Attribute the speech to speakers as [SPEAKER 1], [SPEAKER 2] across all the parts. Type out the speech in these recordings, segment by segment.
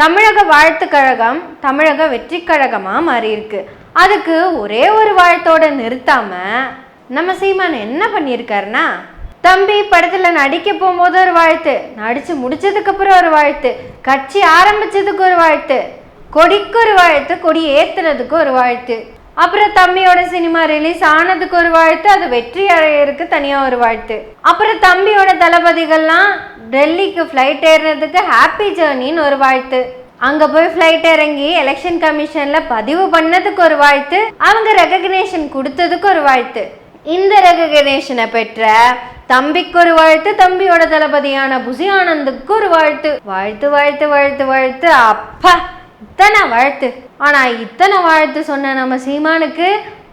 [SPEAKER 1] தமிழக வாழ்த்துக்கழகம் தமிழக வெற்றி கழகமாக மாறியிருக்கு. அதுக்கு ஒரே ஒரு வாழ்த்தோட நிறுத்தாமல் நம்ம சீமான் என்ன பண்ணியிருக்காருன்னா தம்பி படத்தில் நடிக்க போகும்போது ஒரு வாழ்த்து நடித்து முடிச்சதுக்கப்புறம் ஒரு வாழ்த்து கட்சி ஆரம்பிச்சதுக்கு ஒரு வாழ்த்து கொடிக்கு ஒரு வாழ்த்து கொடி ஏற்றுனதுக்கு ஒரு வாழ்த்து அப்புறம் தம்பியோட சினிமா ரிலீஸ் ஆனதுக்கு ஒரு வாழ்த்து அது வெற்றி அடையறதுக்கு தனியாக ஒரு வாழ்த்து அப்புறம் தம்பியோட தளபதிகள்லாம் டெல்லிக்கு ஃப்ளைட் ஏறினதுக்கு ஹாப்பி ஜேர்னின்னு ஒரு வாழ்த்து. அங்க போய் ஃப்ளைட் இறங்கி எலெக்ஷன் கமிஷன்ல பதிவு பண்ணதுக்கு ஒரு வாழ்த்து அவங்க ரெகக்னேஷன் கொடுத்ததுக்கு ஒரு வாழ்த்து. இந்த ரெகக்னேஷனை பெற்ற தம்பிக்கு ஒரு வாழ்த்து தம்பியோட தளபதியான புசி ஆனந்துக்கு ஒரு வாழ்த்து. வாழ்த்து வாழ்த்து வாழ்த்து வாழ்த்து. அப்பா இத்தனை வாழ்த்து. ஆனா இத்தனை வாழ்த்து சொன்ன நம்ம சீமானுக்கு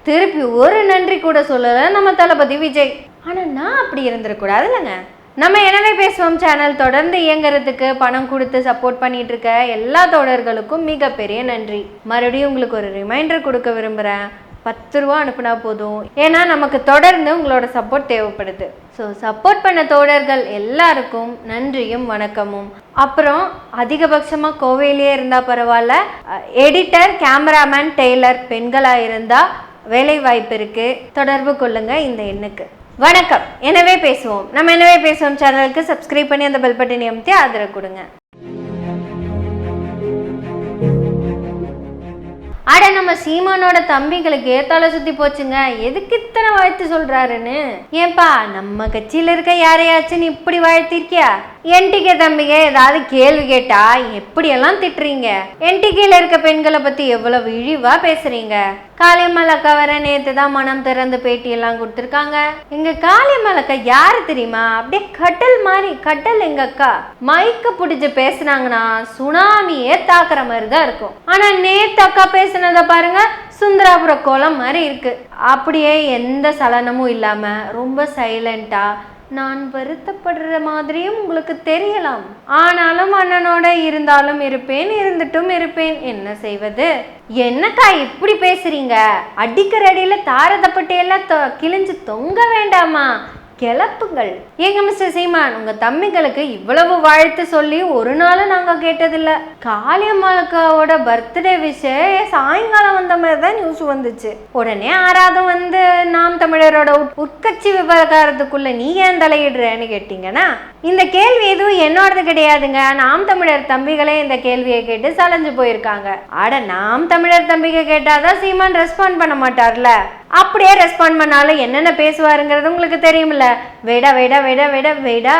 [SPEAKER 1] திருப்பி ஒரு நன்றி கூட சொல்லலை நம்ம தளபதி விஜய். ஆனா நான் அப்படி இருந்துடக்கூடாது இல்லைங்க நம்ம எனவே பேசுவோம்? சேனல் தொடர்ந்து இயங்குறதுக்கு பணம் கொடுத்து சப்போர்ட் பண்ணிட்டு இருக்க எல்லா தோழர்களுக்கும் மிகப்பெரிய நன்றி. மறுபடியும் உங்களுக்கு ஒரு ரிமைண்டர் கொடுக்க விரும்புகிறேன் பத்து ரூபா அனுப்புனா போதும். ஏன்னா நமக்கு தொடர்ந்து உங்களோட சப்போர்ட் தேவைப்படுது. ஸோ சப்போர்ட் பண்ண தோழர்கள் எல்லாருக்கும் நன்றியும் வணக்கமும். அப்புறம் அதிகபட்சமாக கோவையிலேயே இருந்தால் பரவாயில்ல. எடிட்டர் கேமராமேன் டெய்லர் பெண்களாக இருந்தால் வேலை வாய்ப்பு இருக்குது தொடர்பு கொள்ளுங்கள் இந்த எண்ணுக்கு. வணக்கம். எனவே பேசுவோம். நம்ம எனவே பேசுவோம் சேனலுக்கு சப்ஸ்கிரைப் பண்ணி அந்த பெல் பட்டனை அமுத்தி ஆதரவு கொடுங்க. அட நம்ம சீமானோட தம்பிகளுக்கு ஏத்தால சுத்தி போச்சுங்க. எதுக்கு இத்தனை வாழ்த்து சொல்றாருன்னு? ஏன்பா நம்ம கட்சியில இருக்க யாரையாச்சும் நீ இப்படி வாழ்த்திருக்கியா? என்டிகே தம்பிங்க ஏதாவது கேள்வி கேட்டா எப்படியெல்லாம் திட்டுறீங்க? என்டிகேல இருக்க பெண்களை பத்தி எவ்வளவு இழிவா பேசுறீங்க? காளியம்மாள் அக்கா வர நேத்து தான் மனம் திறந்து பேட்டி எல்லாம் கொடுத்துருக்காங்க. எங்க காளியம்மாள் அக்கா யாரு தெரியுமா? அப்படியே கட்டல் மாதிரி கட்டல் எங்க அக்கா. மைக்க பிடிச்சு பேசுனாங்கன்னா சுனாமியே தாக்குற மாதிரி தான் இருக்கும். ஆனா நேத்து அக்கா பேசுனத பாருங்க சுந்தராபுர கோலம் மாதிரி இருக்கு. அப்படியே எந்த சலனமும் இல்லாம ரொம்ப சைலண்டா நான் வருத்தப்படுற மாதிரியும் உங்களுக்கு தெரியலாம். ஆனாலும் அண்ணனோட இருந்தாலும் இருப்பேன் இருந்துட்டும் இருப்பேன். என்ன செய்வது? என்னக்கா இப்படி பேசுறீங்க? அடிக்கிற அடியில தாரதப்பட்டையெல்லாம் தொ- கிழிஞ்சு தொங்க வேண்டாமா? கிளப்புங்கள். ஏங்க மிஸ்டர் சீமான் உங்க தம்பிகளுக்கு இவ்வளவு வாழ்த்து சொல்லி ஒரு நாளும் நாங்க கேட்டதில்ல. காளியம்மாளுக்காவோட பர்த்டே விஷ சாயங்காலம் வந்த மாதிரி தான் நியூஸ் வந்துச்சு. உடனே ஆறாவது வந்து நாம் தமிழரோட உட்- உட்கட்சி விவகாரத்துக்குள்ள நீ ஏன் தலையிடுறேன்னு கேட்டீங்கன்னா இந்த கேள்வி எதுவும் என்னோடது கிடையாதுங்க. நாம் தமிழர் தம்பிகளே இந்த கேள்வியை கேட்டு சலைஞ்சு போயிருக்காங்க. ஆட நாம் தமிழர் தம்பிக கேட்டாதான் சீமான் ரெஸ்பாண்ட் பண்ண மாட்டார்ல. அப்படியே ரெஸ்பாண்ட் பண்ணாலும் என்னென்ன பேசுவாருங்கிறது உங்களுக்கு தெரியும்ல. வெடா வெடா வெடா வேடா வெடா.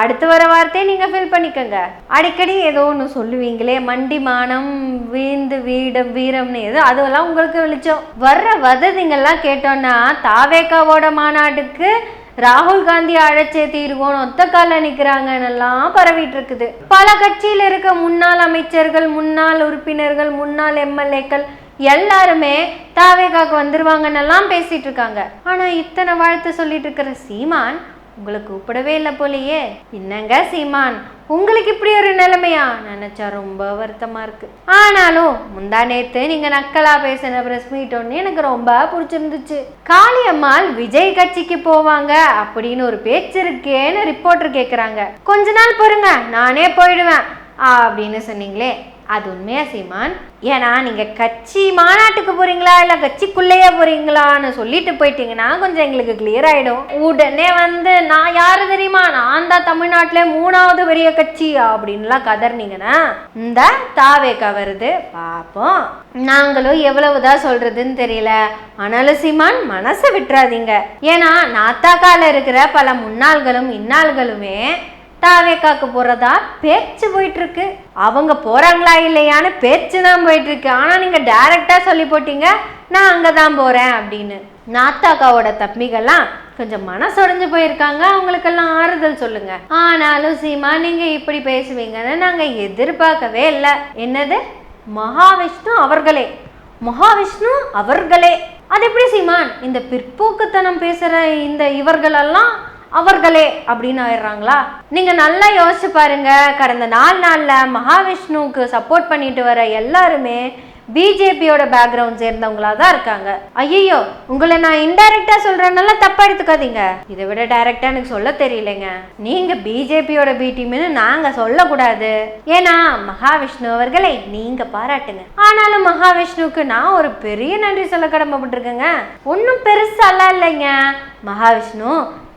[SPEAKER 1] அடுத்து வர வார்த்தையை நீங்க ஃபில் பண்ணிக்கோங்க. அடிக்கடி ஏதோ ஒன்று சொல்லுவீங்களே மண்டி மானம் வீந்து வீடம் வீரம்னு ஏதோ அதுவெல்லாம் உங்களுக்கு வெளிச்சம். வர்ற வததிங்கெல்லாம் கேட்டோன்னா தாவேக்காவோட மாநாட்டுக்கு ராகுல் காந்தி அழைச்சே தீர்வோம் ஒத்த கால நிக்கிறாங்கன்னெல்லாம் பரவிட்டு இருக்குது பல கட்சியில் இருக்க முன்னாள் அமைச்சர்கள் முன்னாள் உறுப்பினர்கள் முன்னாள் எம்எல்ஏக்கள் எல்லாருமே தாவேகாக்கு வந்துருவாங்கன்னெல்லாம் பேசிட்டு இருக்காங்க ஆனா இத்தனை வாழ்த்து சொல்லிட்டு இருக்கிற சீமான் உங்களை கூப்பிடவே இல்லை போலயே. என்னங்க சீமான்? உங்களுக்கு இப்படி ஒரு நிலைமையா? நினைச்சா ரொம்ப வருத்தமா இருக்கு. ஆனாலும் முந்தா நேத்து நீங்க நக்கலா பேசின பிரஸ் மீட் ஒன்று எனக்கு ரொம்ப பிடிச்சிருந்துச்சு. காளியம்மாள் விஜய் கட்சிக்கு போவாங்க அப்படின்னு ஒரு பேச்சு இருக்கேன்னு ரிப்போர்ட்டர் கேக்குறாங்க. கொஞ்ச நாள் பொறுங்க நானே போயிடுவேன். அப்படின்னு சொன்னீங்களே. அது உண்மையா சீமான்? ஏன்னா நீங்க கட்சி மாநாட்டுக்கு போறீங்களா இல்ல கட்சிக்குள்ளேயே போறீங்களான்னு சொல்லிட்டு போயிட்டீங்கன்னா கொஞ்சம் எங்களுக்கு கிளியர் ஆயிடும். உடனே வந்து நான் யாரு தெரியுமா? நான் தான் தமிழ்நாட்டிலே மூணாவது பெரிய கட்சி அப்படின்லாம் கதர்னீங்கன்னா இந்த தாவேக்கா வருது. பாப்போம். நாங்களும் எவ்வளவுதான் சொல்றதுன்னு தெரியல. ஆனாலும் சீமான் மனசை விட்டுறாதீங்க. ஏன்னா நாத்தாக்கால இருக்கிற பல முன்னாள்களும் இன்னாள்களுமே தாவேக்காக்கு போறதா? பேச்சு போயிட்டு இருக்கு அவங்க போறாங்களா இல்லையான்னு பேச்சு தான் போயிட்டு இருக்கு ஆனா நீங்க டைரக்டா சொல்லி போட்டீங்க நான் அங்கதான் போறேன் அப்படின்னு. நாத்தாக்காவோட தம்பிகள்லாம் கொஞ்சம் மனசொடைஞ்சு போயிருக்காங்க. அவங்களுக்கெல்லாம் ஆறுதல் சொல்லுங்க. ஆனாலும் சீமா நீங்க இப்படி பேசுவீங்கன்னு நாங்க எதிர்பார்க்கவே இல்லை. என்னது? மகாவிஷ்ணு அவர்களே. மகாவிஷ்ணு அவர்களே. அது எப்படி சீமான்? இந்த பிற்போக்குத்தனம் பேசுற இந்த இவர்களெல்லாம் அவர்களே அப்படின்னு ஆயிடுறாங்களா? நீங்க நல்லா யோசிச்சு பாருங்க. கடந்த நாலு நாள்ல மகாவிஷ்ணுவுக்கு சப்போர்ட் பண்ணிட்டு வர எல்லாருமே பிஜேபியோட பேக்ரவுண்ட் சேர்ந்தவங்களா தான் இருக்காங்க. ஐயோ உங்களை நான் இன்டைரக்டா சொல்றேன்னால தப்பா எடுத்துக்காதீங்க. இதை விட டைரக்டா எனக்கு சொல்ல தெரியலைங்க. நீங்க பிஜேபியோட பி டீம்னு நாங்க சொல்லக்கூடாது. ஏன்னா மகாவிஷ்ணு அவர்களை நீங்க பாராட்டுங்க. ஆனாலும் மகாவிஷ்ணுவுக்கு நான் ஒரு பெரிய நன்றி சொல்ல கடமைப்பட்டிருக்கேங்க. ஒன்றும் பெருசாலாம் இல்லைங்க. மகாவிஷ்ணு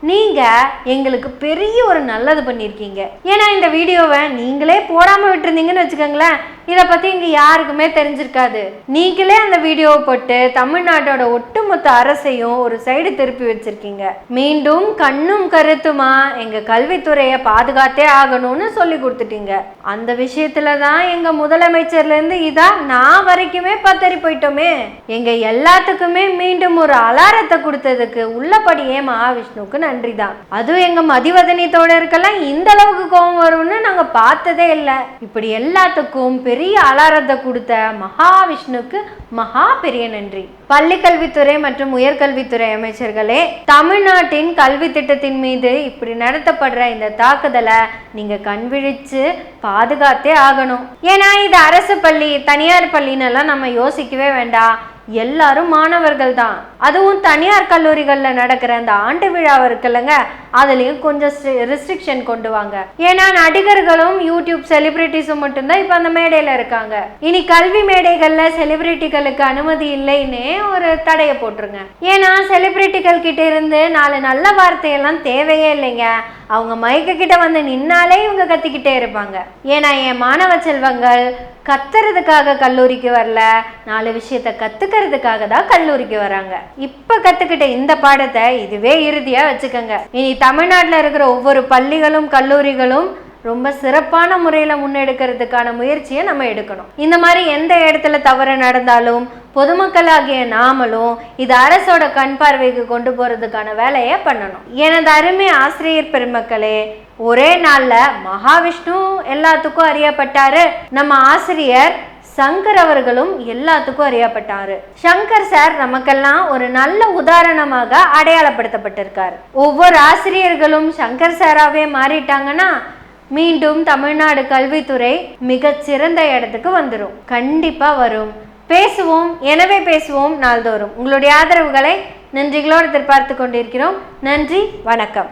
[SPEAKER 1] நீங்கள் எங்களுக்கு பெரிய ஒரு நல்லது பண்ணியிருக்கீங்க. ஏன்னா இந்த வீடியோவை நீங்களே போடாமல் விட்டுருந்தீங்கன்னு வச்சுக்கோங்களேன் இதை பற்றி இங்கே யாருக்குமே தெரிஞ்சிருக்காது. நீங்களே அந்த வீடியோவை போட்டு தமிழ்நாட்டோட ஒட்டுமொத்த அரசையும் ஒரு சைடு திருப்பி வச்சிருக்கீங்க. மீண்டும் கண்ணும் கருத்துமா எங்கள் கல்வித்துறையை பாதுகாத்தே ஆகணும்னு சொல்லி கொடுத்துட்டீங்க. அந்த விஷயத்துல தான் எங்கள் முதலமைச்சர்லேருந்து இதான் நான் வரைக்குமே பத்தறி போயிட்டோமே. எங்கள் எல்லாத்துக்குமே மீண்டும் ஒரு அலாரத்தை கொடுத்ததுக்கு உள்ளபடியே மகாவிஷ்ணுவுக்கு நன்றி தான் அதுவும் எங்க மதிவதனி தோழருக்கெல்லாம் இந்த அளவுக்கு கோபம் வரும்னு நாங்க பார்த்ததே இல்லை. இப்படி எல்லாத்துக்கும் பெரிய அலாரத்தை கொடுத்த மகாவிஷ்ணுக்கு மகா பெரிய நன்றி. பள்ளி கல்வித்துறை மற்றும் உயர்கல்வித்துறை அமைச்சர்களே தமிழ்நாட்டின் கல்வி திட்டத்தின் மீது இப்படி நடத்தப்படுற இந்த தாக்குதலை நீங்க கண்விழிச்சு பாதுகாத்தே ஆகணும். ஏன்னா இது அரசு பள்ளி தனியார் பள்ளின்னு எல்லாம் நம்ம யோசிக்கவே வேண்டாம். எல்லாரும் மாணவர்கள் தான் அதுவும் தனியார் கல்லூரிகளில் நடக்கிற அந்த ஆண்டு விழாவை இருக்குல்லங்க அதுலேயும் கொஞ்சம் ரெஸ்ட்ரிக்ஷன் கொண்டு வாங்க. ஏன்னா நடிகர்களும் யூடியூப் செலிபிரிட்டிஸும் மட்டும்தான் இப்போ அந்த மேடையில் இருக்காங்க. இனி கல்வி மேடைகளில் செலிபிரிட்டிகளுக்கு அனுமதி இல்லைன்னே ஒரு தடையை போட்டுருங்க. ஏன்னா செலிபிரிட்டிகள் கிட்ட இருந்து நாலு நல்ல வார்த்தையெல்லாம் தேவையே இல்லைங்க. அவங்க மைக்க வந்து நின்னாலே இவங்க கத்திக்கிட்டே இருப்பாங்க. ஏன்னா என் மாணவ செல்வங்கள் கத்துறதுக்காக கல்லூரிக்கு வரல. நாலு விஷயத்த கத்துக்கிறதுக்காக தான் கல்லூரிக்கு வராங்க. இப்ப கத்துக்கிட்ட இந்த பாடத்தை இதுவே இறுதியா வச்சுக்கோங்க. இனி தமிழ்நாட்டில் இருக்கிற ஒவ்வொரு பள்ளிகளும் கல்லூரிகளும் ரொம்ப சிறப்பான முறையில் முன்னெடுக்கிறதுக்கான முயற்சியை நம்ம எடுக்கணும். இந்த மாதிரி எந்த இடத்துல தவறு நடந்தாலும் பொதுமக்களாகிய நாமளும் இது அரசோட கண் பார்வைக்கு கொண்டு போகிறதுக்கான வேலையை பண்ணணும். எனது அருமை ஆசிரியர் பெருமக்களே ஒரே நாளில் மகாவிஷ்ணு எல்லாத்துக்கும் அறியப்பட்டாரு. நம்ம ஆசிரியர் சங்கர் அவர்களும் எல்லாத்துக்கும் அறியப்பட்டாரு. சங்கர் சார் நமக்கெல்லாம் ஒரு நல்ல உதாரணமாக அடையாளப்படுத்தப்பட்டிருக்கார். ஒவ்வொரு ஆசிரியர்களும் சங்கர் சாராவே மாறிட்டாங்கன்னா மீண்டும் தமிழ்நாடு கல்வித்துறை மிக சிறந்த இடத்துக்கு வந்துடும் கண்டிப்பா வரும். பேசுவோம். எனவே பேசுவோம் நாள்தோறும். உங்களுடைய ஆதரவுகளை நன்றிகளோடு எதிர்பார்த்து கொண்டிருக்கிறோம். நன்றி. வணக்கம்.